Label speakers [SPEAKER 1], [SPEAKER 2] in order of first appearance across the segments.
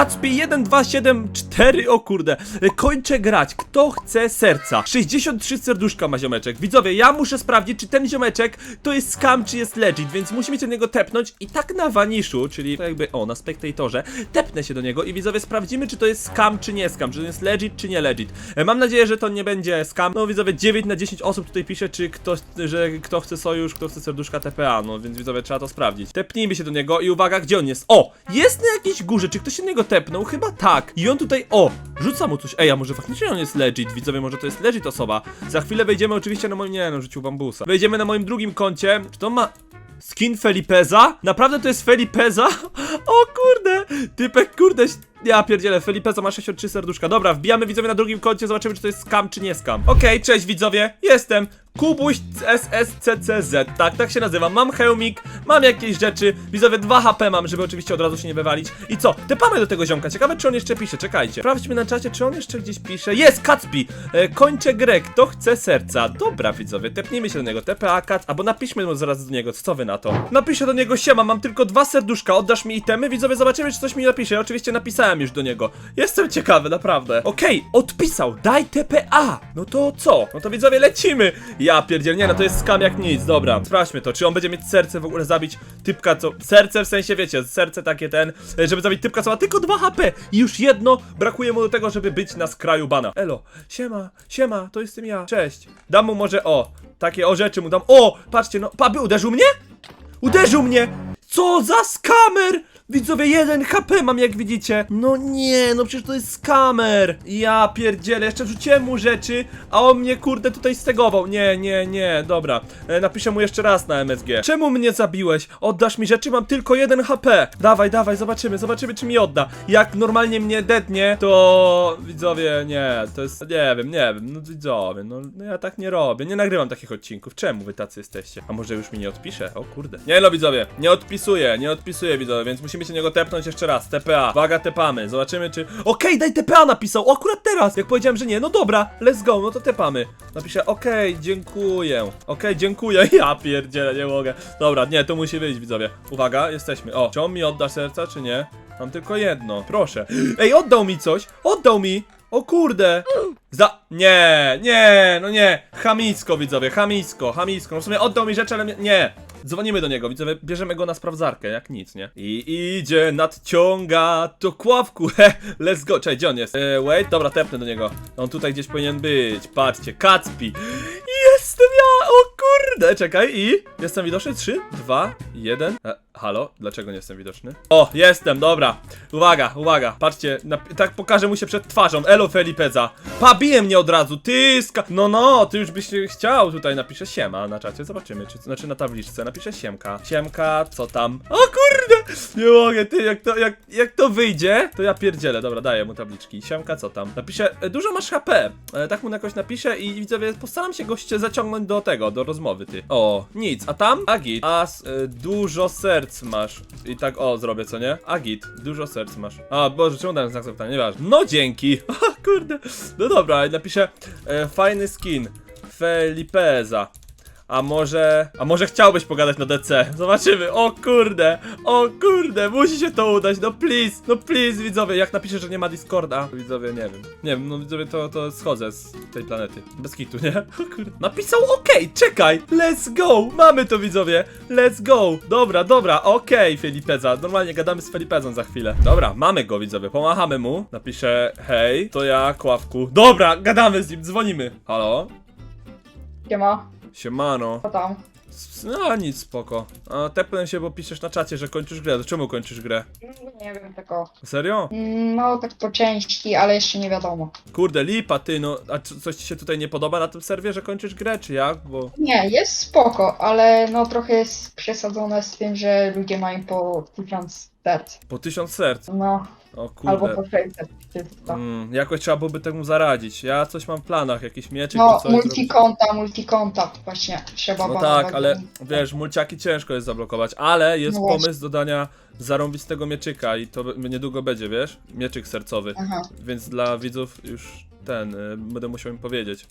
[SPEAKER 1] Kacpie1274, o kurde. Kończę grać. Kto chce serca? 63 serduszka ma ziomeczek. Widzowie, ja muszę sprawdzić, czy ten ziomeczek to jest scam, czy jest legit, więc musimy się do niego tepnąć i tak na waniszu, czyli jakby, o, na spectatorze, tepnę się do niego i widzowie, sprawdzimy, czy to jest scam, czy nie scam, czy to jest legit, czy nie legit. E, Mam nadzieję, że to nie będzie scam. No widzowie, 9 na 10 osób tutaj pisze, czy ktoś, że kto chce sojusz, kto chce serduszka TPA, no więc widzowie, trzeba to sprawdzić. Tepnijmy się do niego i uwaga, gdzie on jest? O! Jest na jakiejś górze, czy ktoś niego tepnął? Chyba tak. I on tutaj, o! Rzuca mu coś. Ej, a może faktycznie on jest legit? Widzowie, może to jest legit osoba. Za chwilę wejdziemy oczywiście na moim, nie no, rzucił bambusa. Wejdziemy na moim drugim koncie. Czy to ma... Skin Felipeza? Naprawdę to jest Felipeza? O kurde! Typek, kurde, ja pierdzielę, Felipeza ma 63 serduszka. Dobra, wbijamy widzowie na drugim koncie, zobaczymy czy to jest scam czy nie scam. Okej, cześć widzowie, jestem Kubuś SSCCZ, tak, tak się nazywam. Mam hełmik, mam jakieś rzeczy, widzowie 2 HP mam, żeby oczywiście od razu się nie wywalić. I co? Tepamy do tego ziomka, ciekawe czy on jeszcze pisze, czekajcie. Sprawdźmy na czacie, czy on jeszcze gdzieś pisze. Jest, Kacpi! E, kończę grę, kto chce serca. Dobra widzowie, tepnijmy się do niego, TPA Kac, albo napiszmy mu zaraz do niego, co wy na to? Napiszę do niego, siema, mam tylko dwa serduszka, oddasz mi itemy? Widzowie, zobaczymy czy coś mi napisze, ja oczywiście napisałem już do niego. Jestem ciekawy, naprawdę. Okej, odpisał, daj TPA! No to co? No to widzowie, lecimy! Ja pierdziel, nie no to jest skam jak nic, dobra. Sprawdźmy to, czy on będzie mieć serce w ogóle zabić typka, co... Serce w sensie, wiecie, serce takie ten, e, żeby zabić typka, co ma tylko 2 HP i już jedno brakuje mu do tego, żeby być na skraju bana. Elo, siema, siema, to jestem ja, cześć. Dam mu może, o, takie o rzeczy mu dam. O, patrzcie, no, paby, uderzył mnie? Uderzył mnie! Co za skamer! Widzowie, 1 HP mam jak widzicie. No nie, no przecież to jest skamer. Ja pierdzielę, jeszcze wrzuciłem mu rzeczy, a on mnie kurde tutaj stegował. Nie, nie, nie, dobra. E, napiszę mu jeszcze raz na MSG. Czemu mnie zabiłeś? Oddasz mi rzeczy, mam tylko 1 HP. Dawaj, dawaj, zobaczymy, zobaczymy czy mi odda. Jak normalnie mnie dednie, to widzowie, nie, to jest, nie wiem, nie wiem, no widzowie, no, no ja tak nie robię, nie nagrywam takich odcinków. Czemu wy tacy jesteście? A może już mi nie odpisze? O kurde. Nie no widzowie, nie odpisuję, nie odpisuję widzowie, więc musimy się niego tepnąć jeszcze raz. TPA. Uwaga, tepamy. Zobaczymy czy... Okej, daj TPA napisał. O, akurat teraz. Jak powiedziałem, że nie. No dobra, let's go, no to tepamy. Napiszę, okej, dziękuję. Okej, dziękuję. Ja pierdzielę, nie mogę. Dobra, nie, to musi wyjść widzowie. Uwaga, jesteśmy. O, czy on mi odda serca, czy nie? Mam tylko jedno. Proszę. Ej, oddał mi coś. Oddał mi. O kurde! Za... Nie, nie, no nie! Chamisko, widzowie, chamisko, chamisko. No w sumie oddał mi rzeczy, ale nie! Dzwonimy do niego, widzowie, bierzemy go na sprawdzarkę, jak nic, nie? I idzie, nadciąga do kławku, he, let's go. Cześć, gdzie on jest? E, wait, dobra, tepnę do niego. On tutaj gdzieś powinien być, patrzcie, Kacpi. Jestem ja, o kurde, czekaj, i... Jestem widoczny? 3, 2, 1... E, halo? Dlaczego nie jestem widoczny? O, jestem, dobra. Uwaga, uwaga, patrzcie, nap- tak pokażę mu się przed twarzą. Elo Felipeza. Pa, bije mnie od razu, ty ska... No, no, ty już byś chciał, tutaj napiszę siema na czacie, zobaczymy, czy, znaczy na tabliczce, napiszę siemka. Siemka, co tam? O kurde, nie mogę, ty, jak to, jak, jak to wyjdzie, to ja pierdzielę, dobra, daję mu tabliczki. Siemka, co tam? Napiszę, e, dużo masz HP, e, tak mu jakoś napiszę i widzowie, postaram się goście zaciągnąć do tego, do rozmowy, ty. O, nic, a tam? Agit, a e, dużo serc masz. I tak, o, zrobię, co nie? Agit, dużo serc masz. A, Boże, czemu dałem znak zapytania? Nieważne. No dzięki. O, kurde. No dobra, napiszę, e, fajny skin. Felipeza. A może. A może chciałbyś pogadać na DC? Zobaczymy. O kurde! O kurde! Musi się to udać! No please! No please, widzowie! Jak napiszę, że nie ma Discorda, widzowie, nie wiem. Nie wiem, no widzowie, to, to schodzę z tej planety. Bez kitu, nie? O kurde. Napisał OK! Czekaj! Let's go! Mamy to, widzowie! Let's go! Dobra, dobra, okej, Felipeza. Normalnie gadamy z Felipezą za chwilę. Dobra, mamy go, widzowie. Pomachamy mu. Napiszę hej, to ja, Kławku. Dobra, gadamy z nim, dzwonimy. Halo?
[SPEAKER 2] Siema,
[SPEAKER 1] Siemano.
[SPEAKER 2] co tam?
[SPEAKER 1] S- No nic, spoko. A, tepnę się, bo piszesz na czacie, że kończysz grę. To czemu kończysz grę?
[SPEAKER 2] Mm, Nie wiem tego.
[SPEAKER 1] Serio?
[SPEAKER 2] Mm, No tak po części, ale jeszcze nie wiadomo.
[SPEAKER 1] Kurde, lipa ty, no. A co- coś ci się tutaj nie podoba na tym serwie, że kończysz grę, czy jak? Bo...
[SPEAKER 2] Nie, jest spoko, ale no trochę jest przesadzone z tym, że ludzie mają po 1000 serc.
[SPEAKER 1] Po tysiąc serc.
[SPEAKER 2] No,
[SPEAKER 1] O
[SPEAKER 2] albo
[SPEAKER 1] kurde.
[SPEAKER 2] po 600. tylko.
[SPEAKER 1] Mm, jakoś trzeba byłoby temu zaradzić. Ja coś mam w planach, jakiś mieczyk
[SPEAKER 2] No,
[SPEAKER 1] coś. zrobić.
[SPEAKER 2] multikonta, multikonta właśnie trzeba
[SPEAKER 1] No
[SPEAKER 2] banować.
[SPEAKER 1] tak, ale wiesz, mulciaki ciężko jest zablokować, ale jest
[SPEAKER 2] No właśnie.
[SPEAKER 1] pomysł dodania zarąbistego mieczyka i to b- niedługo będzie, wiesz? Mieczyk sercowy.
[SPEAKER 2] Aha.
[SPEAKER 1] Więc dla widzów już ten, y, będę musiał im powiedzieć.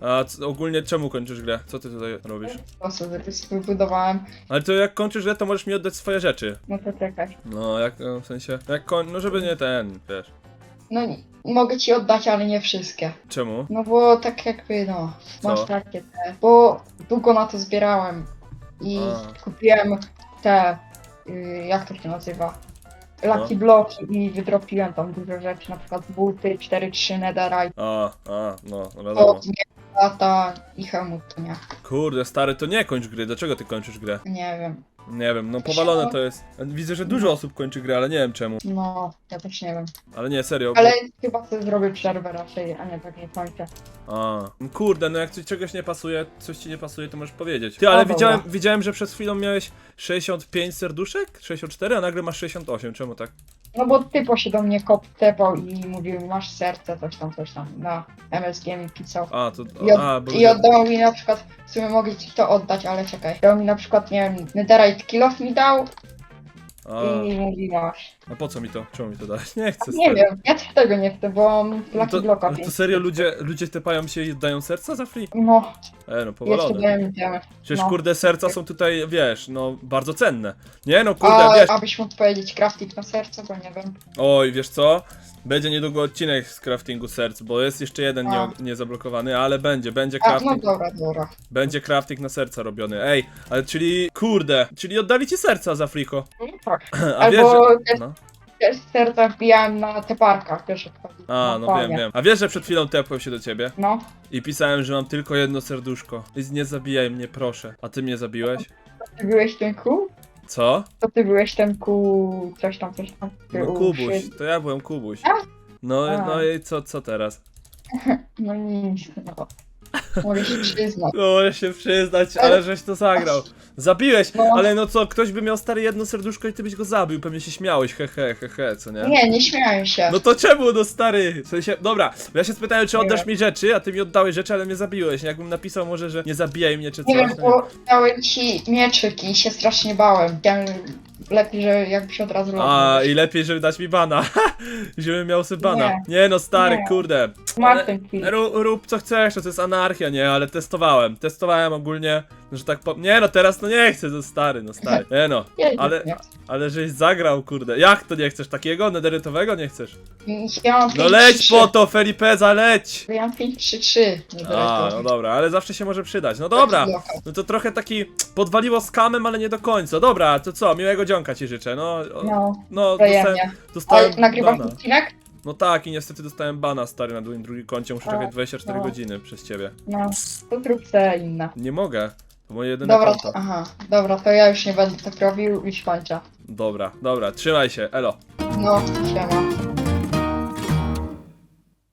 [SPEAKER 1] A c- ogólnie czemu kończysz grę? Co ty tutaj robisz?
[SPEAKER 2] To sobie wybudowałem.
[SPEAKER 1] Ale to jak kończysz grę, to możesz mi oddać swoje rzeczy.
[SPEAKER 2] No to czekaj.
[SPEAKER 1] No, jak, no, w sensie, jak koń... no żeby nie ten, wiesz.
[SPEAKER 2] No nie- mogę ci oddać, ale nie wszystkie.
[SPEAKER 1] Czemu?
[SPEAKER 2] No bo tak jakby no,
[SPEAKER 1] Co?
[SPEAKER 2] masz takie te. Bo długo na to zbierałem. I
[SPEAKER 1] A.
[SPEAKER 2] kupiłem te. y, jak to się nazywa? Lucky
[SPEAKER 1] No.
[SPEAKER 2] bloki i wydropiłem tam dużo rzeczy, na przykład buty, 4-3 netherite,
[SPEAKER 1] A, a, no, no wiadomo.
[SPEAKER 2] od lata i helmut, to nie.
[SPEAKER 1] Kurde, stary, to nie kończ gry. Dlaczego ty kończysz grę?
[SPEAKER 2] Nie wiem.
[SPEAKER 1] Nie wiem, no powalone to jest. Widzę, że dużo osób kończy grę, ale nie wiem czemu.
[SPEAKER 2] No, ja też nie wiem.
[SPEAKER 1] Ale nie, serio.
[SPEAKER 2] Ale chyba sobie zrobię przerwę raczej, a nie tak nie kończę.
[SPEAKER 1] A, kurde, no jak ci czegoś nie pasuje, coś ci nie pasuje, to możesz powiedzieć. Ty, ale
[SPEAKER 2] No dobra.
[SPEAKER 1] widziałem, widziałem, że przed chwilą miałeś 65 serduszek? 64, a nagle masz 68, czemu tak?
[SPEAKER 2] No bo typo się do mnie kop tepał i mówił, masz serce, coś tam, coś tam, na MSG mi pisał.
[SPEAKER 1] A, to,
[SPEAKER 2] I, od,
[SPEAKER 1] a, bo...
[SPEAKER 2] I oddał mi na przykład, w sumie mogę ci to oddać, ale czekaj. Dał mi na przykład, nie wiem, netherite kill mi dał
[SPEAKER 1] A,
[SPEAKER 2] i mówi masz.
[SPEAKER 1] A po co mi to? Czemu mi to dałeś? Nie chcę,
[SPEAKER 2] Nie
[SPEAKER 1] stary.
[SPEAKER 2] wiem, ja też tego nie chcę, bo
[SPEAKER 1] No
[SPEAKER 2] Lucky
[SPEAKER 1] to,
[SPEAKER 2] Blocka.
[SPEAKER 1] no to serio ludzie, ludzie tepają się i dają serca za free?
[SPEAKER 2] No,
[SPEAKER 1] E, no
[SPEAKER 2] jeszcze
[SPEAKER 1] powalone.
[SPEAKER 2] temy.
[SPEAKER 1] Przecież
[SPEAKER 2] no.
[SPEAKER 1] kurde serca są tutaj, wiesz, no bardzo cenne. Nie no kurde,
[SPEAKER 2] A,
[SPEAKER 1] wiesz.
[SPEAKER 2] abyś mógł powiedzieć crafting na serce, bo nie wiem.
[SPEAKER 1] Oj, wiesz co? Będzie niedługo odcinek z craftingu serc, bo jest jeszcze jeden nie,
[SPEAKER 2] A.
[SPEAKER 1] nie zablokowany, ale będzie, będzie
[SPEAKER 2] A, no
[SPEAKER 1] crafting.
[SPEAKER 2] dobra, dobra.
[SPEAKER 1] Będzie crafting na serca robiony. Ej, ale czyli kurde, czyli oddali ci serca za friko.
[SPEAKER 2] No tak.
[SPEAKER 1] A wiesz, że...
[SPEAKER 2] Albo
[SPEAKER 1] No.
[SPEAKER 2] Serca wbijałem na te parkach, wiesz, jak chodzi.
[SPEAKER 1] A, no wiem, wiem. A wiesz, że przed chwilą tepłem się do ciebie
[SPEAKER 2] No,
[SPEAKER 1] i pisałem, że mam tylko jedno serduszko. I nie zabijaj mnie, proszę. A ty mnie zabiłeś?
[SPEAKER 2] ty byłeś ten ku?
[SPEAKER 1] Co?
[SPEAKER 2] To ty byłeś ten ku... coś tam, coś tam. Ty
[SPEAKER 1] No Kubuś,
[SPEAKER 2] szy-
[SPEAKER 1] to ja byłem Kubuś. No, no i co, co teraz?
[SPEAKER 2] No nic, no. Mogę się przyznać.
[SPEAKER 1] No, się przyznać, ale żeś to zagrał. Zabiłeś,
[SPEAKER 2] No.
[SPEAKER 1] ale no co, ktoś by miał stare jedno serduszko i ty byś go zabił, pewnie się śmiałeś, he he, he, he, co nie?
[SPEAKER 2] Nie, nie śmiałem się.
[SPEAKER 1] No to czemu, no stary? W sensie, dobra, ja się spytałem, czy oddasz mi rzeczy, a ty mi oddałeś rzeczy, ale mnie zabiłeś. Jakbym napisał może, że nie zabijaj mnie, czy coś.
[SPEAKER 2] Nie wiem, bo dałem ci mieczyk i się strasznie bałem. Chciałem lepiej, że jakbyś od razu
[SPEAKER 1] A, i lepiej, żeby dać mi bana. Żebym miał sobie bana. Nie,
[SPEAKER 2] Nie.
[SPEAKER 1] no stary,
[SPEAKER 2] Nie.
[SPEAKER 1] kurde.
[SPEAKER 2] Masz ten.
[SPEAKER 1] Rób, rób co chcesz, to jest anarchia, nie? Ale testowałem. Testowałem ogólnie, że tak po... Nie no, teraz to nie chcę, to stary, no stary. Nie no, ale- ale żeś zagrał, kurde. Jak to nie chcesz? Takiego nederytowego nie chcesz?
[SPEAKER 2] Ja mam
[SPEAKER 1] No
[SPEAKER 2] 5-3-3.
[SPEAKER 1] leć po to, Felipeza, leć!
[SPEAKER 2] Ja mam 5-3-3.
[SPEAKER 1] A, no dobra, ale zawsze się może przydać. No dobra, no to trochę taki podwaliło skamem, ale nie do końca. Dobra, to co, miłego dzionka ci życzę, no.
[SPEAKER 2] No,
[SPEAKER 1] No, dostałem.
[SPEAKER 2] Ale
[SPEAKER 1] dostałem
[SPEAKER 2] nagrywasz
[SPEAKER 1] bana.
[SPEAKER 2] odcinek?
[SPEAKER 1] No tak, i niestety dostałem bana, stary, na drugim, drugim koncie. Muszę
[SPEAKER 2] A,
[SPEAKER 1] czekać 24
[SPEAKER 2] no.
[SPEAKER 1] godziny przez ciebie.
[SPEAKER 2] No, to zrób se inne.
[SPEAKER 1] Nie mogę, to moje jedyne
[SPEAKER 2] Dobra,
[SPEAKER 1] konto.
[SPEAKER 2] to, aha, dobra, to ja już nie będę tak robił i kończę.
[SPEAKER 1] Dobra, dobra, trzymaj się, elo.
[SPEAKER 2] No, siema.